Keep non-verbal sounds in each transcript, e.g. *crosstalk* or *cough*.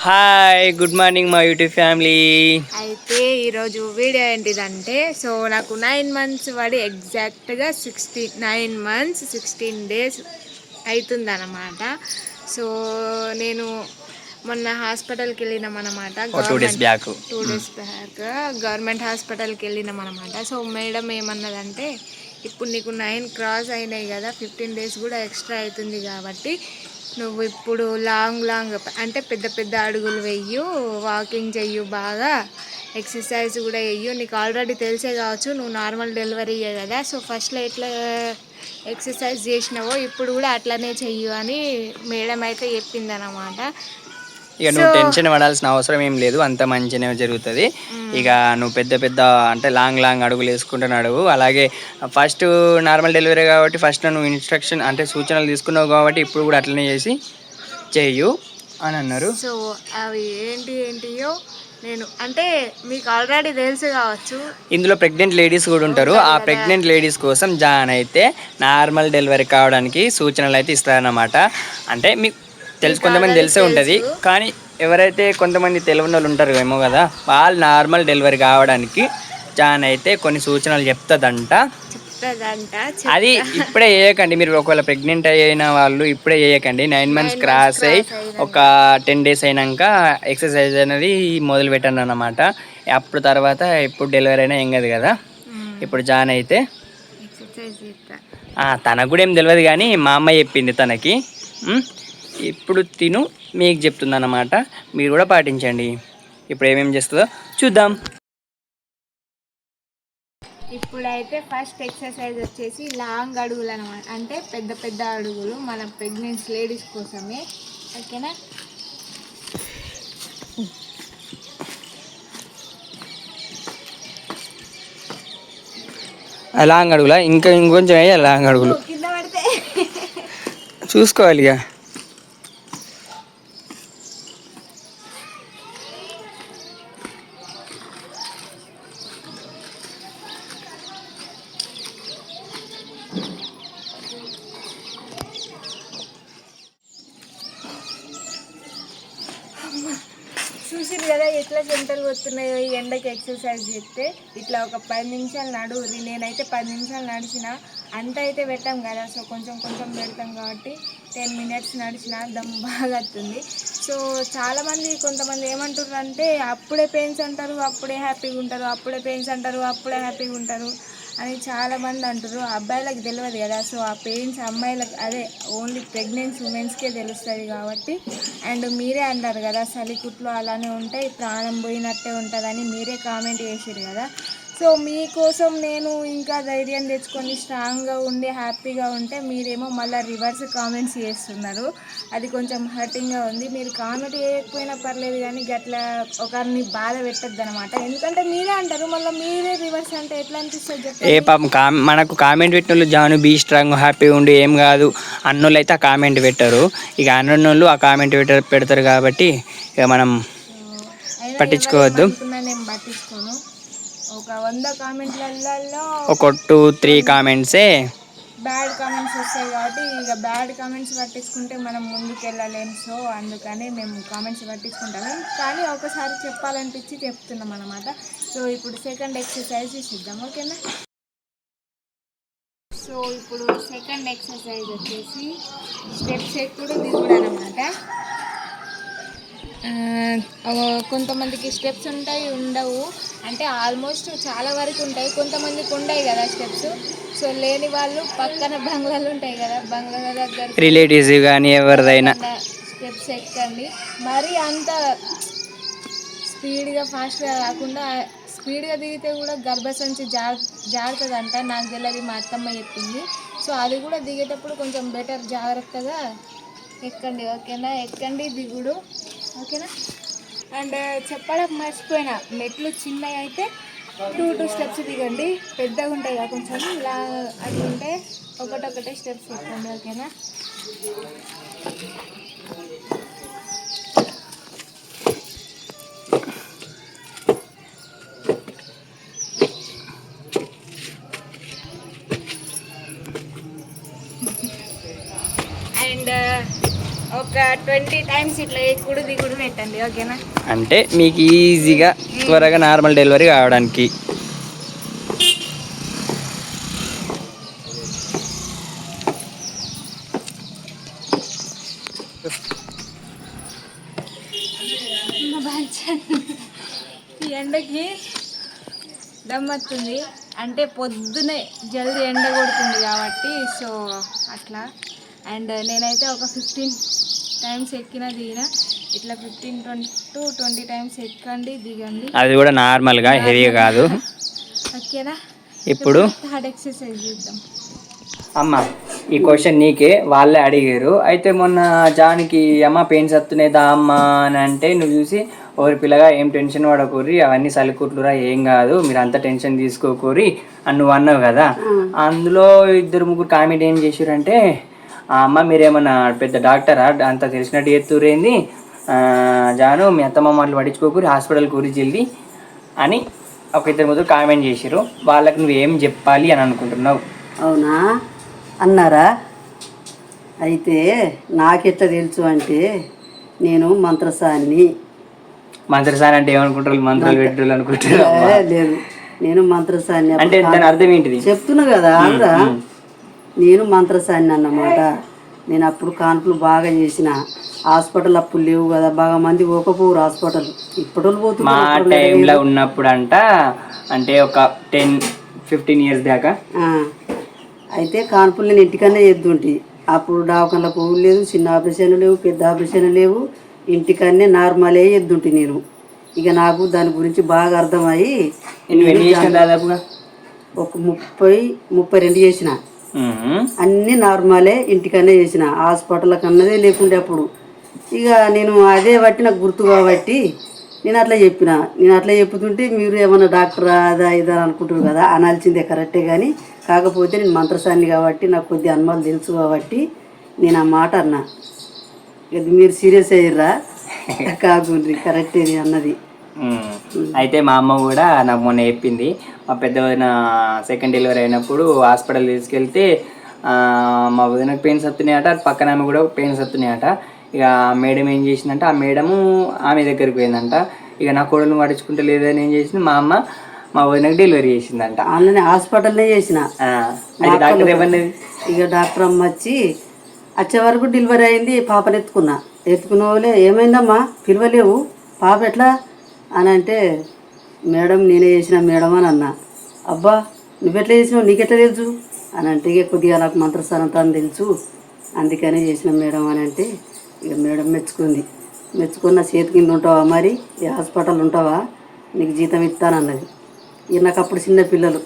Hi good morning మా YouTube family అయితే ఈరోజు వీడియో ఏంటిదంటే సో నాకు నైన్ మంత్స్ పడి ఎగ్జాక్ట్గా sixty nine months sixteen days అవుతుందన్నమాట సో నేను మొన్న హాస్పిటల్కి వెళ్ళినాం అనమాట two days back two days back government హాస్పిటల్కి వెళ్ళినాం అనమాట సో మేడం ఏమన్నదంటే ఇప్పుడు నీకు నైన్ క్రాస్ అయినాయి కదా ఫిఫ్టీన్ డేస్ కూడా ఎక్స్ట్రా అవుతుంది కాబట్టి నువ్వు ఇప్పుడు లాంగ్ లాంగ్ అంటే పెద్ద పెద్ద అడుగులు వెయ్యు వాకింగ్ చెయ్యు బాగా ఎక్సర్సైజ్ కూడా వెయ్యు నీకు ఆల్రెడీ తెలిసే కావచ్చు నువ్వు నార్మల్ డెలివరీ కదా. సో ఫస్ట్లో ఎట్లా ఎక్సర్సైజ్ చేసినావో ఇప్పుడు కూడా అట్లనే చెయ్యు అని మేడం అయితే చెప్పిందనమాట ఇక నువ్వు టెన్షన్ పడాల్సిన అవసరం ఏం లేదు అంత మంచిగానే జరుగుతుంది. ఇక నువ్వు పెద్ద పెద్ద అంటే లాంగ్ లాంగ్ అడుగులు వేసుకుంటూ నడువు అలాగే ఫస్ట్ నార్మల్ డెలివరీ కాబట్టి ఫస్ట్ నువ్వు ఇన్స్ట్రక్షన్ అంటే సూచనలు తీసుకున్నావు కాబట్టి ఇప్పుడు కూడా అట్లనే చేసి చెయ్యు అని అన్నారు. సో అవి ఏంటి ఏంటియో నేను అంటే మీకు ఆల్రెడీ తెలుసు కావచ్చు. ఇందులో ప్రెగ్నెంట్ లేడీస్ కూడా ఉంటారు. ఆ ప్రెగ్నెంట్ లేడీస్ కోసం జాన్ అయితే నార్మల్ డెలివరీ కావడానికి సూచనలు అయితే ఇస్తారన్నమాట. అంటే మీకు తెలుసు కొంతమంది తెలిసే ఉంటుంది. కానీ ఎవరైతే కొంతమంది తెలియని వాళ్ళు ఉంటారు ఏమో కదా వాళ్ళు నార్మల్ డెలివరీ కావడానికి జాన్ అయితే కొన్ని సూచనలు చెప్తుందంట. అది ఇప్పుడే చేయకండి మీరు ఒకవేళ ప్రెగ్నెంట్ అయిన వాళ్ళు ఇప్పుడే చేయకండి నైన్ మంత్స్ క్రాస్ అయ్యి ఒక టెన్ డేస్ అయినాక ఎక్సర్సైజ్ అనేది మొదలు పెట్టండి అన్నమాట. అప్పుడు తర్వాత ఇప్పుడు డెలివరీ అయినా ఏం కాదు కదా. ఇప్పుడు జాన్ అయితే తనకు కూడా ఏం తెలియదు కానీ మా అమ్మ చెప్పింది తనకి. ఇప్పుడు తిను మీకు చెప్తుంది అన్నమాట మీరు కూడా పాటించండి. ఇప్పుడు ఏమేమి చేస్తుందో చూద్దాం. ఇప్పుడైతే ఫస్ట్ ఎక్సర్సైజ్ వచ్చేసి లాంగ్ అడుగులు అనమాట అంటే పెద్ద పెద్ద అడుగులు మన ప్రెగ్నెన్సీ లేడీస్ కోసమే. ఓకేనా? లాంగ్ అడుగులా? ఇంకా ఇంకొంచెం వేయాలి లాంగ్ అడుగులు. చూసుకోవాలి ఇక చూసిరు కదా ఎట్లా చెమటలు వస్తున్నాయో ఈ ఎండకి ఎక్సర్సైజ్ చేస్తే ఇట్లా ఒక పది నిమిషాలు నడువురి నేనైతే పది నిమిషాలు నడిచిన అంత అయితే పెట్టాం కదా సో కొంచెం కొంచెం పెడతాం కాబట్టి టెన్ మినిట్స్ నడిచిన దమ్ బాగా వస్తుంది సో చాలామంది కొంతమంది ఏమంటారు అంటే అప్పుడే పెయిన్స్ అంటారు అప్పుడే హ్యాపీగా ఉంటారు అప్పుడే పెయిన్స్ అంటారు అప్పుడే హ్యాపీగా ఉంటారు. అని చాలా మంది అంటారు అబ్బాయిలకు తెలియదు కదా. సో ఆ పేరెంట్స్ అమ్మాయిలకు అదే ఓన్లీ ప్రెగ్నెన్సీ ఉమెన్స్కే తెలుస్తుంది కాబట్టి. అండ్ మీరే అన్నారు కదా చలికుట్లు అలానే ఉంటాయి ప్రాణం పోయినట్టే ఉంటుందని మీరే కామెంట్ చేసారు కదా. సో మీకోసం నేను ఇంకా ధైర్యం తెచ్చుకొని స్ట్రాంగ్గా ఉండి హ్యాపీగా ఉంటే మీరేమో మళ్ళీ రివర్స్ కామెంట్స్ చేస్తున్నారు. అది కొంచెం హర్టింగ్గా ఉంది. మీరు కామెంట్ చేయకపోయినా పర్లేదు కానీ గట్లా ఒకరిని బాధ పెట్టద్దు అనమాట ఎందుకంటే మీరే అంటారు మళ్ళీ మీరే రివర్స్ అంటే ఎట్లా అనిపిస్తుంది ఏ పాపం మనకు కామెంట్ పెట్టిన వాళ్ళు జాను బీ స్ట్రాంగ్ హ్యాపీ ఉండి ఏం కాదు అన్నోళ్ళు అయితే ఆ కామెంట్ పెట్టారు. ఇక అన్నోళ్ళు ఆ కామెంట్ పెట్ట పెడతారు కాబట్టి ఇక మనం పట్టించుకోవద్దు. ఎవరేమనుకున్నా నేను పట్టించుకోను ఒక వంద కామెంట్లలో ఒక టూ త్రీ కామెంట్సే. బ్యాడ్ కామెంట్స్ వస్తాయి కాబట్టి ఇక బ్యాడ్ కామెంట్స్ పట్టించుకుంటే మనం ముందుకు వెళ్ళలేము సో అందుకని మేము కామెంట్స్ పట్టించుకుంటాము. కానీ ఒకసారి చెప్పాలనిపించి చెప్తున్నాం అనమాట సో ఇప్పుడు సెకండ్ ఎక్సర్సైజ్ చూద్దాం ఓకేనా? సో ఇప్పుడు సెకండ్ ఎక్సర్సైజ్ వచ్చేసి స్టెప్స్ ఎక్కుడు దిగుడు అనమాట కొంతమందికి స్టెప్స్ ఉంటాయి ఉండవు. అంటే ఆల్మోస్ట్ చాలా వరకు ఉంటాయి. కొంతమందికి ఉండవు కదా స్టెప్స్. సో లేని వాళ్ళు పక్కన బంగ్లాలు ఉంటాయి కదా బంగ్లాల దగ్గర రిలేటివ్స్ కానీ ఎవరిదైనా. స్టెప్స్ ఎక్కండి. మరి అంత స్పీడ్గా ఫాస్ట్గా కాకుండా స్పీడ్గా దిగితే కూడా గర్భసంచి జార్ జారుతుందంట. నాకు తెలియదు మా అత్తమ్మ చెప్పింది. సో అది కూడా దిగేటప్పుడు కొంచెం బెటర్ జాగ్రత్తగా ఎక్కండి. ఓకేనా? ఎక్కండి దిగుడు. ఓకేనా? అండ్ చెప్పడం మర్చిపోయినా. మెట్లు చిన్నవి అయితే టూ టూ స్టెప్స్ దిగండి. పెద్దగా ఉంటాయి కదా కొంచెం. ఇలా అది ఉంటే ఒకటొకటే స్టెప్స్ ఇవ్వండి ఓకేనా? ఒక ట్వంటీ టైమ్స్ ఇట్లా ఎక్కుడు దిగుడు పెట్టండి ఓకేనా? అంటే మీకు ఈజీగా త్వరగా నార్మల్ డెలివరీ కావడానికి. ఎండకి దమ్మత్తుంది. అంటే పొద్దునే జల్దీ ఎండ కొడుతుంది కాబట్టి సో అట్లా. అండ్ నేనైతే ఒక ఫిఫ్టీన్ టైమ్స్ ఎక్కిన దిగిన ఇట్లా fifteen twenty to twenty times ఎక్కండి దిగండి. అది కూడా నార్మల్గా హెవీ కాదు. ఓకేనా? ఇప్పుడు? హార్డ్ ఎక్సర్సైజ్ చేద్దాం. అమ్మ ఈ క్వశ్చన్ నీకే వాళ్ళే అడిగారు. అయితే మొన్న జానికి అమ్మ పెయిన్స్ వస్తున్నాయిదా అమ్మ అని అంటే నువ్వు చూసి ఓరి పిల్లగా ఏం టెన్షన్ పడకూరి అవన్నీ సలికుట్లురా ఏం కాదు మీరు అంత టెన్షన్ తీసుకోకూరి అని నువ్వు అన్నావు కదా. అందులో ఇద్దరు ముగ్గురు కామెంట్ ఏం చేశారంటే "ఆ అమ్మ మీరేమన్నా పెద్ద డాక్టరా? అంత తెలిసినట్టు ఎత్తురేంది జాను మీ అత్తమ్మ మాటలు పట్టించుకోకూరి హాస్పిటల్ కూరి జల్ది అని ఒక ఇద్దరు ముగ్గురు కామెంట్ చేశారు వాళ్ళకి నువ్వు ఏం చెప్పాలి అని అనుకుంటున్నావు? అవునా? అన్నారా? అయితే నాకెట్లా తెలుసు అంటే నేను మంత్రసాన్ని మంత్రసాని అంటే ఏమనుకుంటారు? మంత్రాలు పెట్టారు అనుకుంటారు లేదు. నేను మంత్రసాన్ని అంటే దాని అర్థం ఏంటిది? చెప్తున్నా కదా నేను మంత్రసాన్ని అన్నమాట. నేను అప్పుడు కాన్పులు బాగా చేసిన. హాస్పిటల్ అప్పుడు లేవు కదా బాగా మంది పోకపోరు హాస్పిటల్. ఇప్పుడు మా టైంలో ఉన్నప్పుడు అంట అంటే ఒక టెన్ ఫిఫ్టీన్ ఇయర్స్ దాకా. అయితే కాన్పులు నేను ఇంటికన్నా ఎద్దుంటి అప్పుడు డావకంలో లేదు చిన్న ఆపరేషన్ లేవు పెద్ద ఆపరేషన్ లేవు. ఇంటికన్నే నార్మలే ఎద్దుంటి నేను. ఇక నాకు దాని గురించి బాగా అర్థమయ్యి దాదాపుగా? ఒక ముప్పై ముప్పై రెండు చేసిన. అన్నీ నార్మలే ఇంటికనే చేసిన. హాస్పిటల్ కన్నదే లేకుండే అప్పుడు. ఇక నేను అదే బట్టి నాకు గుర్తు కాబట్టి నేను అట్లా చెప్పిన. నేను అట్లా చెప్పుతుంటే మీరు ఏమన్నా డాక్టరా అదా ఇదా అని అనుకుంటారు కదా అనాల్సిందే కరెక్టే కానీ కాకపోతే నేను మంత్రసాన్ని కాబట్టి నాకు కొద్ది అనుమానాలు తెలుసు కాబట్టి నేను ఆ మాట అన్నా. ఇది మీరు సీరియస్ అయ్యారా *laughs* కాకుండ్రి కరెక్టే అన్నది. అయితే మా అమ్మ కూడా నాకు మొన్న చెప్పింది. మా పెద్ద వదిన సెకండ్ డెలివరీ అయినప్పుడు హాస్పిటల్ తీసుకెళ్తే మా వదినకు పెయిన్స్ వస్తున్నాయట పక్కన ఆమె కూడా పెయిన్స్ వస్తున్నాయట. ఇక ఆ మేడం ఏం చేసిందంట ఆ మేడము ఆమె దగ్గరికి పోయిందంట. ఇక నా కోడలు పట్టించుకుంటే లేదని ఏం చేసింది మా అమ్మ మా వదినకు డెలివరీ చేసిందంట. ఆన్లైన్ హాస్పిటల్నే చేసిన. డాక్టర్ ఏమన్నది ఇక డాక్టర్ అమ్మ వచ్చి వచ్చే వరకు డెలివరీ అయింది పాపని ఎత్తుకున్నా. ఎత్తుకున్న వాళ్ళే ఏమైందమ్మా? పిలవలేవు. పాప ఎట్లా అని అంటే మేడం నేనే చేసిన మేడం అని అన్నా. అబ్బా నువ్వెట్లా చేసినావు? నీకెట్లా తెలుసు? అని అంటే ఇక కొద్దిగా నాకు మంత్రస్థానంతో అని తెలుసు. అందుకనే చేసిన మేడం అని అంటే ఇక మేడం మెచ్చుకుంది. మెచ్చుకున్న చేతి కింద ఉంటావా మరి? ఈ హాస్పిటల్ ఉంటావా? నీకు జీతం ఇస్తానన్నది ఇక నాకు అప్పుడు చిన్న పిల్లలు.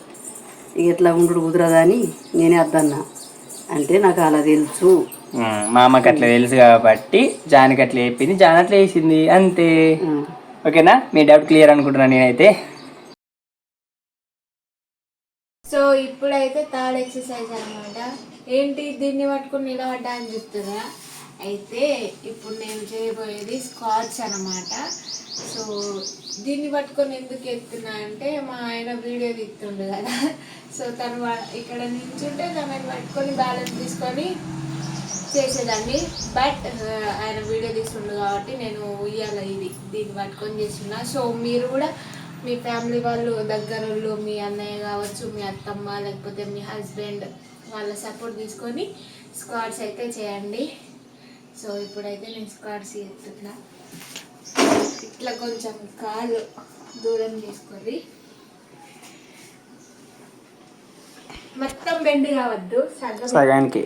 ఇక ఇట్లా ఉండు కుదరదా అని నేనే అద్దన్నా. అంటే నాకు అలా తెలుసు. మా అమ్మకి అట్లా తెలుసు కాబట్టి జానికి అట్లా చెప్పింది. జాన్ అట్లా వేసింది అంతే. ఓకేనా? మీ డౌట్ క్లియర్ అనుకుంటున్నాను నేనైతే. సో ఇప్పుడైతే థర్డ్ ఎక్సర్సైజ్ అనమాట ఏంటి దీన్ని పట్టుకుని నిలబడ్డా అని చెప్తుందా అయితే ఇప్పుడు నేను చేయబోయేది స్కాచ్ అనమాట సో దీన్ని పట్టుకొని ఎందుకు ఎత్తున్నా అంటే మా ఆయన వీడియో తీస్తుండే కదా. సో తను ఇక్కడ నిల్చుంటే తనని పట్టుకొని బ్యాలెన్స్ తీసుకొని చేసేదాన్ని. బట్ uh, ఆయన వీడియో తీస్తుండు కాబట్టి నేను ఉయ్యాల ఇది దీన్ని పట్టుకొని చేస్తున్నా. సో మీరు కూడా మీ ఫ్యామిలీ వాళ్ళు దగ్గరలో మీ అన్నయ్య కావచ్చు మీ అత్తమ్మ లేకపోతే మీ హస్బెండ్ వాళ్ళ సపోర్ట్ తీసుకొని స్క్వాడ్స్ అయితే చేయండి. సో ఇప్పుడైతే నేను స్క్వాడ్స్ చేస్తున్నా ఇట్లా కొంచెం కాలు దూరం చేసుకొని మొత్తం బెండ్ కావద్దు సగం. సగానికి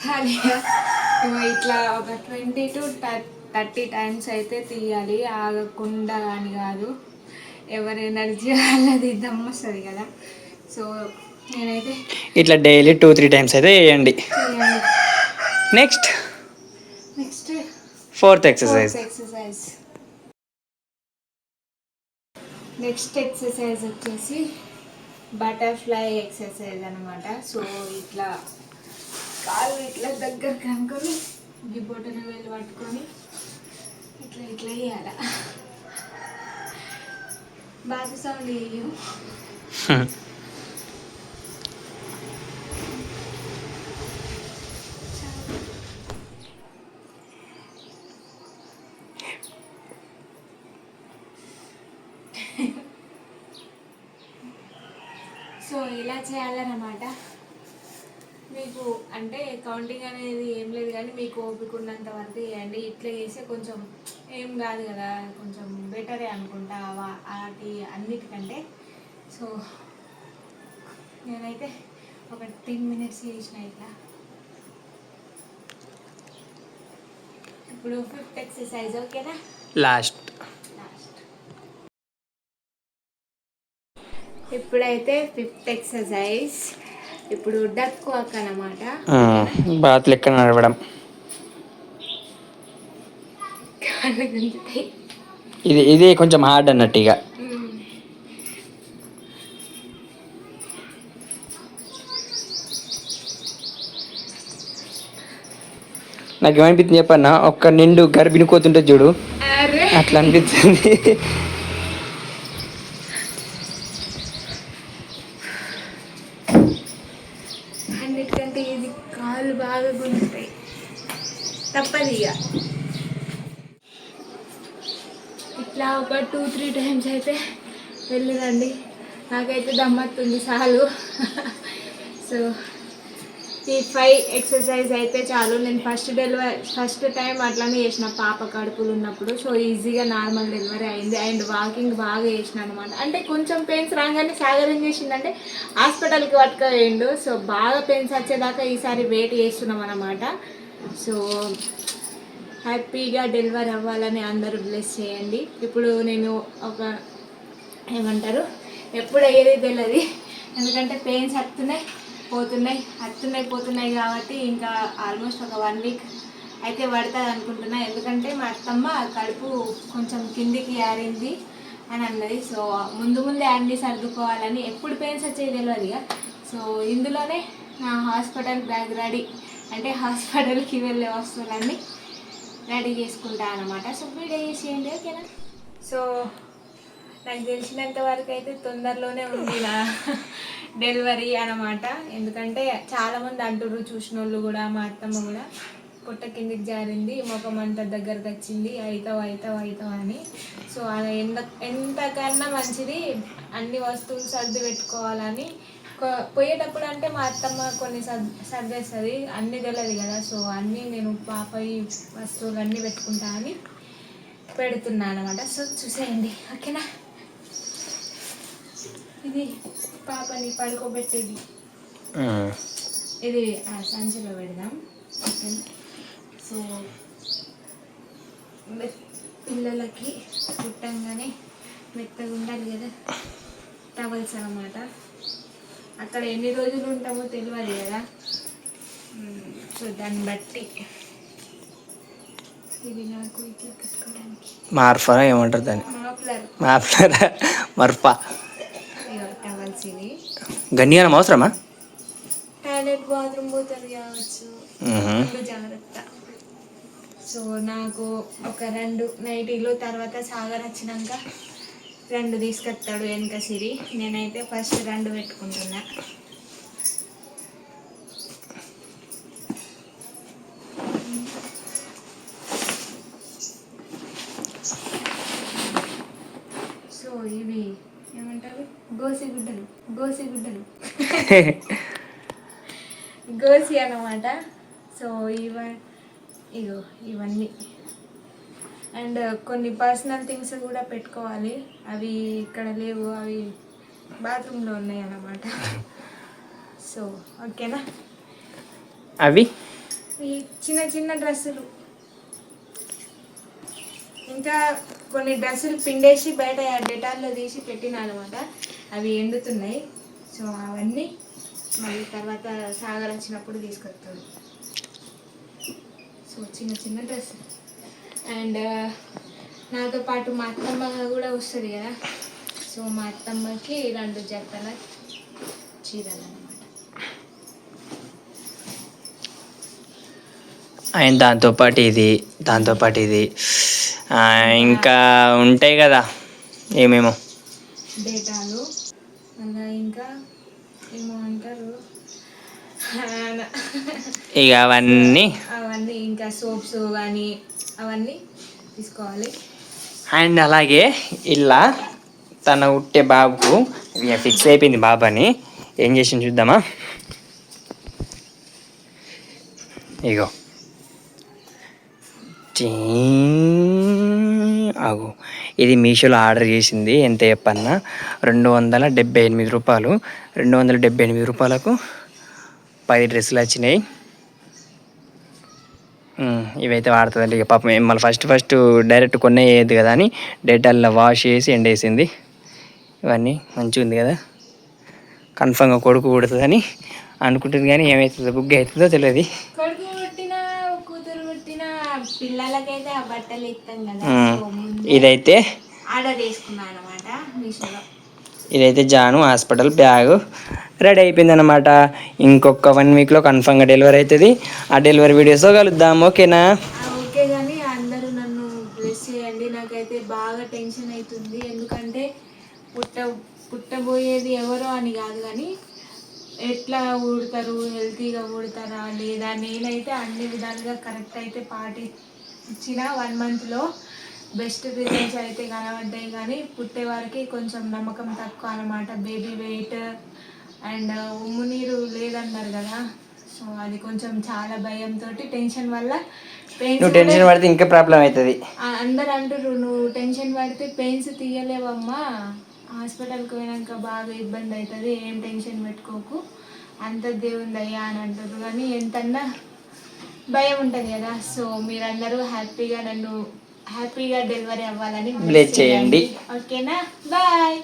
ఖాళీగా ఇగో ఇట్లా ఒక ట్వంటీ టు థర్టీ టైమ్స్ అయితే తీయాలి. ఆగకుండా అని కాదు. ఎవరి ఎనర్జీ వాళ్ళది దమ్మొస్తుంది కదా. సో నేనైతే ఇట్లా డైలీ టూ త్రీ టైమ్స్ అయితే వేయండి next. Next. Fourth exercise. Exercise. Next exercise వచ్చేసి బటర్ఫ్లై ఎక్సర్సైజ్ అనమాట సో ఇట్లా కాళ్ళు ఇట్లా దగ్గర కనుకొని ఈ వెళ్ళి పట్టుకొని ఇట్లా ఇట్లా వేయాల బాగా సౌండ్ వేయం *laughs* సో ఇలా చేయాలన్నమాట మీకు అంటే కౌంటింగ్ అనేది ఏం లేదు కానీ మీకు ఓపిక ఉన్నంత వరకు చేయండి. ఇట్లా చేస్తే కొంచెం ఏం కాదు కదా కొంచెం బెటరే అనుకుంటా వాటి అన్నిటికంటే. సో నేనైతే ఒక టెన్ మినిట్స్ చేసిన ఇట్లా. ఇప్పుడు ఫిఫ్త్ ఎక్సర్సైజ్ ఓకేనా లాస్ట్ ఇప్పుడైతే ఫిఫ్త్ ఎక్సర్సైజ్ ఇప్పుడు డక్ వాక్ అనమాట బాత్ లెక్క నడవడం. కాళ్ళు గుంజుతాయి ఇది ఇది కొంచెం హార్డ్ అన్నట్టు ఇక. నాకు ఏమనిపించింది చెప్పన్నా ఒక్క నిండు గర్భిణి కోతుంటే చూడు. అట్లా అనిపించింది అన్నిటికంటే ఇది కాళ్ళు బాగా గుంజుతాయి తప్పదు ఇక ఇట్లా ఒక టూ త్రీ టైమ్స్ అయితే వెళ్ళిరండి నాకైతే దమ్మత్తుంది చాలు. సో ఈ ఫైవ్ ఎక్సర్సైజ్ అయితే చాలు. నేను ఫస్ట్ డెలివరీ ఫస్ట్ టైం అట్లానే చేసిన పాప కడుపులు ఉన్నప్పుడు. సో ఈజీగా నార్మల్ డెలివరీ అయింది. అండ్ వాకింగ్ బాగా చేసిన అనమాట అంటే కొంచెం పెయిన్స్ రాగానే సాగర్ ఏం చేసిందంటే హాస్పిటల్కి పట్టుకపోయిండు. సో బాగా పెయిన్స్ వచ్చేదాకా ఈసారి వెయిట్ చేస్తున్నాం అనమాట సో హ్యాపీగా డెలివరీ అవ్వాలని అందరూ బ్లెస్ చేయండి. ఇప్పుడు నేను ఒక ఏమంటారు? ఎప్పుడు అయ్యేది తెలియదు ఎందుకంటే పెయిన్స్ వస్తున్నాయి పోతున్నాయి వస్తున్నాయి పోతున్నాయి కాబట్టి ఇంకా ఆల్మోస్ట్ ఒక వన్ వీక్ అయితే పడుతుంది అనుకుంటున్నా. ఎందుకంటే మా అత్తమ్మ కడుపు కొంచెం కిందికి ఆరింది అని అన్నది. సో ముందు ముందే అన్ని సర్దుకోవాలని ఎప్పుడు పెయిన్స్ వచ్చేది తెలియదు ఇక సో ఇందులోనే నా హాస్పిటల్ బ్యాగ్ రెడీ. అంటే హాస్పిటల్కి వెళ్ళే వస్తువులన్నీ రెడీ చేసుకుంటా అనమాట సో వీడియో చేసేయండి ఓకేనా? సో నాకు తెలిసినంత వరకు అయితే తొందరలోనే ఉంది నా *laughs* డెలివరీ అనమాట ఎందుకంటే చాలామంది అంటుర్రు చూసిన వాళ్ళు కూడా మా అత్తమ్మ కూడా పొట్ట కిందికి జారింది ముఖం అంత దగ్గరకు వచ్చింది అవుతావు అవుతావు అవుతావు అని. సో అది ఎంత ఎంతకన్నా మంచిది అన్ని వస్తువులు సర్ది పెట్టుకోవాలని. పోయేటప్పుడు అంటే మా అత్తమ్మ కొన్ని సర్ సర్దేస్తుంది అన్నీ తెలియదు కదా. సో అన్నీ నేను పాప ఈ వస్తువులు అన్నీ పెట్టుకుంటా అని పెడుతున్నాను అనమాట సో చూసేయండి ఓకేనా? ఇది పాపని పడుకోబెట్టేది. ఇది ఆ సంచిలో పెడదాం. సో పిల్లలకి పుట్టంగానే మెత్తగా ఉండాలి కదా. టవల్స్ అనమాట అక్కడ ఎన్ని రోజులు ఉంటామో తెలియదు కదా. సో దాన్ని బట్టి. ఇది నాకు ఇట్లా కట్టుకోవడానికి మార్ఫరా ఏమంటారు దాన్ని? మార్ఫరా *laughs* మర్ఫా. గన్నియానం అవసరమా? టాయిలెట్ బాత్రూమ్ పోతుంది కావచ్చు జాగ్రత్త. సో నాకు ఒక రెండు నైటీలు తర్వాత సాగర్ వచ్చినాక రెండు తీసుకొస్తాడు వెనక సిరి. నేనైతే ఫస్ట్ రెండు పెట్టుకుంటున్నా సో ఇవి ఏమంటారు గోసి గుడ్డలు గోసి గుడ్డలు. *laughs* గోసి అన్నమాట. సో ఇవ ఇగో ఇవన్నీ. అండ్ కొన్ని పర్సనల్ థింగ్స్ కూడా పెట్టుకోవాలి. అవి ఇక్కడ లేవు అవి బాత్రూంలో ఉన్నాయి అన్నమాట. *laughs* సో ఓకేనా? అవి? ఈ చిన్న చిన్న డ్రెస్సులు. ఇంకా కొన్ని డ్రెస్సులు పిండేసి బయట డెటాల్లో తీసి పెట్టినా అనమాట అవి ఎండుతున్నాయి. సో అవన్నీ మళ్ళీ తర్వాత సాగర్ వచ్చినప్పుడు తీసుకొస్తాడు సో చిన్న చిన్న డ్రెస్. అండ్ నాతో పాటు మా అత్తమ్మ కూడా వస్తుంది కదా. సో మా అత్తమ్మకి రెండు జతల చీరలు అనమాట అండ్ దాంతోపాటు ఇది దాంతోపాటు ఇది. ఇంకా ఉంటాయి కదా ఏమేమో. డేటాలు అలా ఇంకా ఏమో అంటారు? ఇక అవన్నీ. అవన్నీ ఇంకా సోప్స్ కానీ అవన్నీ తీసుకోవాలి. అండ్ అలాగే ఇలా తన ఉట్టే బాబుకు ఇక ఫిక్స్ అయిపోయింది బాబు అని ఏం చేసింది చూద్దామా? ఇగో. ఆగు. ఇది మీషోలో ఆర్డర్ చేసింది. ఎంత చెప్పన్నా? రెండు వందల డెబ్బై ఎనిమిది రూపాయలు. రెండు వందల డెబ్బై ఎనిమిది రూపాయలకు పది డ్రెస్సులు వచ్చినాయి. ఇవైతే వాడుతుందండి. ఇక పాపం మళ్ళీ ఫస్ట్ ఫస్ట్ డైరెక్ట్ కొన్నే వేయద్దు కదా అని డెటాల్లో వాష్ చేసి ఎండేసింది. ఇవన్నీ మంచిగా ఉంది కదా. కన్ఫామ్గా కొడుకు పుడుతుందని అనుకుంటుంది కానీ ఏమవుతుందో బుగ్గ అవుతుందో తెలియదు కొడుకు పుట్టిన కూతురు పుట్టిన పిల్లలకైతే ఆ బట్టలు ఇస్తాం కదా ఉమ్, సో ముందే ఇదైతే ఆర్డర్ చేసుకున్నాను అనమాట మీషోలో. ఇదైతే జాను హాస్పిటల్ బ్యాగ్ రెడీ అయిపోయింది అనమాట ఇంకొక వన్ వీక్లో కన్ఫామ్గా డెలివరీ అవుతుంది. ఆ డెలివరీ వీడియోస్తో కలుద్దాం ఓకేనా? ఆ, ఓకే కానీ అందరూ నన్ను బ్లెస్ చేయండి. నాకైతే బాగా టెన్షన్ అవుతుంది. ఎందుకంటే పుట్ట పుట్టబోయేది ఎవరో అని కాదు కానీ ఎట్లా ఊడతారు? హెల్తీగా ఊడతారా? లేదా నేనైతే అన్ని విధాలుగా కరెక్ట్ అయితే పాటించిన వన్ మంత్లో బెస్ట్ రిజల్ట్స్ అయితే కనబడ్డాయి. కానీ పుట్టే వారికి కొంచెం నమ్మకం తక్కువ అనమాట బేబీ వెయిట్ అండ్ ఉమ్ము నీరు లేదన్నారు కదా. సో అది కొంచెం చాలా భయంతో టెన్షన్ వల్ల నువ్వు టెన్షన్ పడితే ఇంకా ప్రాబ్లం అవుతుంది. అందరు అంటారు నువ్వు టెన్షన్ పడితే పెయిన్స్ తీయలేవమ్మా. హాస్పిటల్కి పోయినాక బాగా ఇబ్బంది అవుతుంది ఏం టెన్షన్ పెట్టుకోకు. అంత దేవుంది అయ్యా అని అంటారు కానీ ఎంతన్నా భయం ఉంటుంది కదా. సో మీరందరూ హ్యాపీగా నన్ను హ్యాపీగా డెలివరీ అవ్వాలని చేయండి. ఓకేనా? బాయ్.